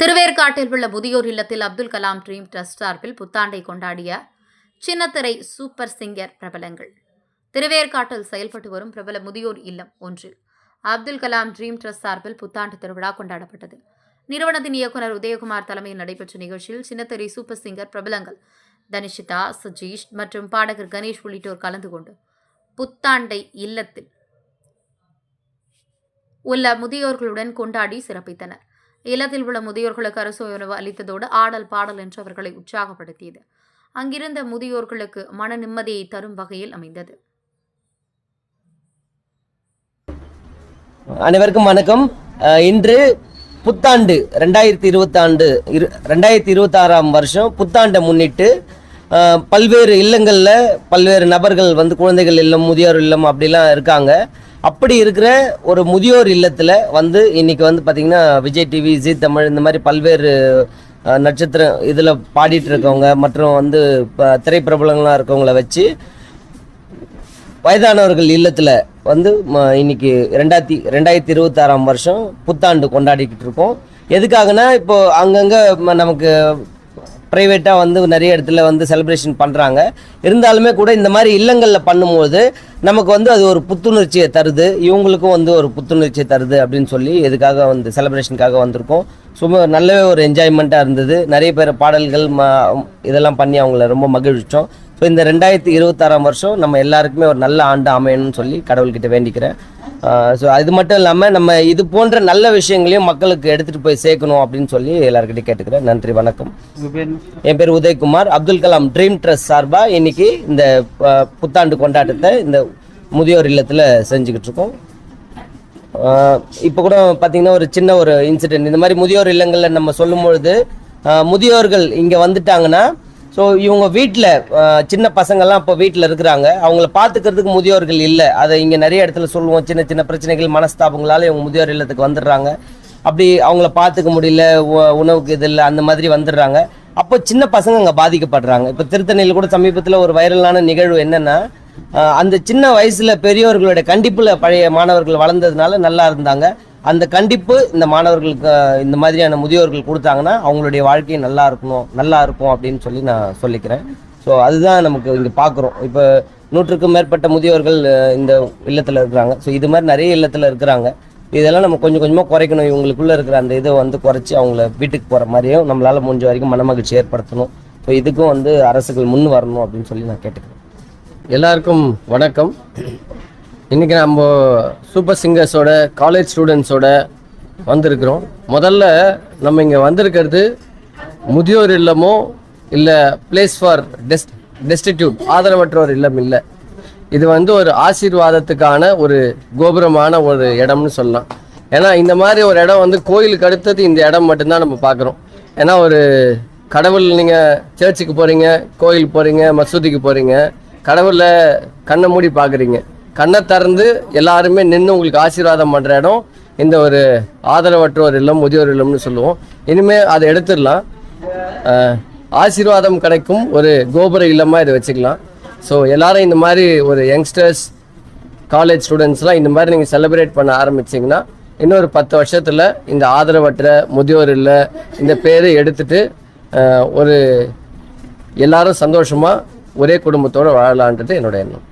திருவேற்காட்டில் உள்ள முதியோர் இல்லத்தில் அப்துல் கலாம் ட்ரீம் ட்ரஸ்ட் சார்பில் புத்தாண்டை கொண்டாடிய சின்னத்திரை சூப்பர் சிங்கர் பிரபலங்கள். திருவேற்காட்டில் செயல்பட்டு வரும் பிரபல முதியோர் இல்லம் ஒன்றில் அப்துல் கலாம் ட்ரீம் ட்ரஸ்ட் சார்பில் புத்தாண்டு திருவிழா கொண்டாடப்பட்டது. நிறுவனத்தின் இயக்குனர் உதயகுமார் தலைமையில் நடைபெற்ற நிகழ்ச்சியில் சின்னத்திரை சூப்பர் சிங்கர் பிரபலங்கள் தனிஷிதா சஜீஷ் மற்றும் பாடகர் கணேஷ் உள்ளிட்டோர் கலந்து கொண்டு புத்தாண்டை இல்லத்தில் உள்ள முதியோர்களுடன் கொண்டாடி சிறப்பித்தனர். இல்லத்தில் உள்ள முதியோர்களுக்கு அரசு உணவு அளித்ததோடு ஆடல் பாடல் என்று அவர்களை உற்சாகப்படுத்தியது. அங்கிருந்த முதியோர்களுக்கு மன நிம்மதியை தரும் வகையில் அமைந்தது. அனைவருக்கும் வணக்கம். அஹ் இன்று புத்தாண்டு ரெண்டாயிரத்தி இருபத்தாண்டு இரு ரெண்டாயிரத்தி இருபத்தாறாம் வருஷம் புத்தாண்டை முன்னிட்டு அஹ், பல்வேறு இல்லங்களில் பல்வேறு நபர்கள் வந்து குழந்தைகள் இல்லம் முதியோர் இல்லம் அப்படிலாம் இருக்காங்க. அப்படி இருக்கிற ஒரு முதியோர் இல்லத்தில் வந்து இன்னைக்கு வந்து பார்த்திங்கன்னா விஜய் டிவி ஜி தமிழ் இந்த மாதிரி பல்வேறு நட்சத்திரம் இதில் பாடிட்டு இருக்கவங்க மற்றும் வந்து இப்போ திரைப்பிரபலங்களாக இருக்கவங்கள வச்சு வயதானவர்கள் இல்லத்தில் வந்து ம- இன்னைக்கு ரெண்டாயிரத்தி ரெண்டாயிரத்தி இருபத்தாறாம் வருஷம் புத்தாண்டு கொண்டாடிக்கிட்டு இருக்கோம். எதுக்காகனா இப்போ அங்கங்கே ம- நமக்கு ப்ரைவேட்டாக வந்து நிறைய இடத்துல வந்து செலிப்ரேஷன் பண்ணுறாங்க இருந்தாலுமே கூட இந்த மாதிரி இல்லங்களில் பண்ணும்போது நமக்கு வந்து அது ஒரு புத்துணர்ச்சியை தருது. இவங்களுக்கும் வந்து ஒரு புத்துணர்ச்சியை தருது அப்படின்னு சொல்லி இதுக்காக வந்து செலிப்ரேஷனுக்காக வந்திருக்கோம். சும்மா நல்லவே ஒரு என்ஜாய்மெண்ட்டாக இருந்தது. நிறைய பேர் பாடல்கள் ம இதெல்லாம் பண்ணி அவங்கள ரொம்ப மகிழ்விச்சோம். ஸோ இந்த ரெண்டாயிரத்தி இருபத்தாறாம் வருஷம் நம்ம எல்லாருக்குமே ஒரு நல்ல ஆண்டு அமையணும்னு சொல்லி கடவுள்கிட்ட வேண்டிக்கிறேன். ஸோ அது மட்டும் இல்லாமல் நம்ம இது போன்ற நல்ல விஷயங்களையும் மக்களுக்கு எடுத்துகிட்டு போய் சேர்க்கணும் அப்படின்னு சொல்லி எல்லாருக்கிட்டையும் கேட்டுக்கிறேன். நன்றி வணக்கம். என் பேர் உதயகுமார். அப்துல் கலாம் ட்ரீம் ட்ரஸ்ட் சார்பாக இன்னைக்கு இந்த புத்தாண்டு கொண்டாட்டத்தை இந்த முதியோர் இல்லத்தில் செஞ்சுக்கிட்டு இருக்கோம். இப்போ கூட பார்த்தீங்கன்னா ஒரு சின்ன ஒரு இன்சிடென்ட் இந்த மாதிரி முதியோர் இல்லங்களில் நம்ம சொல்லும் பொழுது அஹ், முதியோர்கள் இங்கே வந்துட்டாங்கன்னா ஸோ இவங்க வீட்டில் சின்ன பசங்கள்லாம் இப்போ வீட்டில் இருக்கிறாங்க. அவங்கள பார்த்துக்கிறதுக்கு முதியோர்கள் இல்லை. அதை இங்கே நிறைய இடத்துல சொல்லுவோம். சின்ன சின்ன பிரச்சனைகள் மனஸ்தாபங்களால் இவங்க முதியோர் இல்லத்துக்கு வந்துடுறாங்க. அப்படி அவங்கள பார்த்துக்க முடியல உ- உணவுக்கு இது இல்லை அந்த மாதிரி வந்துடுறாங்க. அப்போ சின்ன பசங்க அங்கே பாதிக்கப்படுறாங்க. இப்போ திருத்தணியில் கூட சமீபத்தில் ஒரு வைரலான நிகழ்வு என்னென்னா அந்த சின்ன வயசில் பெரியவர்களுடைய கண்டிப்பில் பழைய மாணவர்கள் வளர்ந்ததுனால நல்லா இருந்தாங்க. அந்த கண்டிப்பு இந்த மாணவர்களுக்கு இந்த மாதிரியான முதியோர்கள் கொடுத்தாங்கன்னா அவங்களுடைய வாழ்க்கை நல்லா இருக்கணும் நல்லா இருக்கும் அப்படின்னு சொல்லி நான் சொல்லிக்கிறேன். ஸோ அதுதான் நமக்கு இங்கே பார்க்குறோம் இப்போ நூற்றுக்கும் மேற்பட்ட முதியோர்கள் இந்த இல்லத்தில் இருக்கிறாங்க. ஸோ இது மாதிரி நிறைய இல்லத்தில் இருக்கிறாங்க. இதெல்லாம் நம்ம கொஞ்சம் கொஞ்சமாக குறைக்கணும். இவங்களுக்குள்ளே இருக்கிற அந்த இதை வந்து குறைச்சி அவங்கள வீட்டுக்கு போகிற மாதிரியும் நம்மளால் முடிஞ்ச வரைக்கும் மனமகிழ்ச்சி ஏற்படுத்தணும். ஸோ இதுக்கும் வந்து அரசுகள் முன் வரணும் அப்படின்னு சொல்லி நான் கேட்டுக்கிறேன். எல்லாருக்கும் வணக்கம். இன்றைக்கி நம்ம சூப்பர் சிங்கர்ஸோட காலேஜ் ஸ்டூடெண்ட்ஸோட வந்திருக்கிறோம். முதல்ல நம்ம இங்கே வந்திருக்கிறது முதியோர் இல்லமோ இல்லை பிளேஸ் ஃபார் டெஸ்ட் டெஸ்டிடியூட் ஆதரவற்றோர் இல்லம் இல்லை. இது வந்து ஒரு ஆசீர்வாதத்துக்கான ஒரு கோபுரமான ஒரு இடம்னு சொல்லலாம். ஏன்னா இந்த மாதிரி ஒரு இடம் வந்து கோயிலுக்கு அடுத்தது இந்த இடம் மட்டும்தான் நம்ம பார்க்குறோம். ஏன்னா ஒரு கடவுள் நீங்கள் சர்ச்சுக்கு போகிறீங்க கோயிலுக்கு போகிறீங்க மசூதிக்கு போகிறீங்க கடவுளை கண்ணை மூடி பார்க்குறீங்க. கண்ணை திறந்து எல்லாருமே நின்று உங்களுக்கு ஆசீர்வாதம் பண்ணுற இடம். இந்த ஒரு ஆதரவற்றோர் இல்லம் முதியோர் இல்லம்னு சொல்லுவோம். இனிமேல் அதை எடுத்துடலாம். ஆசீர்வாதம் கிடைக்கும். ஒரு கோபுர இல்லமாக இதை வச்சுக்கலாம். ஸோ எல்லாரும் இந்த மாதிரி ஒரு யங்ஸ்டர்ஸ் காலேஜ் ஸ்டூடெண்ட்ஸ்லாம் இந்த மாதிரி நீங்கள் செலிப்ரேட் பண்ண ஆரம்பிச்சிங்கன்னா இன்னொரு பத்து வருஷத்தில் இந்த ஆதரவற்ற முதியோர் இல்லை இந்த பேரை எடுத்துட்டு ஒரு எல்லாரும் சந்தோஷமாக ஒரே குடும்பத்தோடு வாழலான்றது என்னோட எண்ணம்.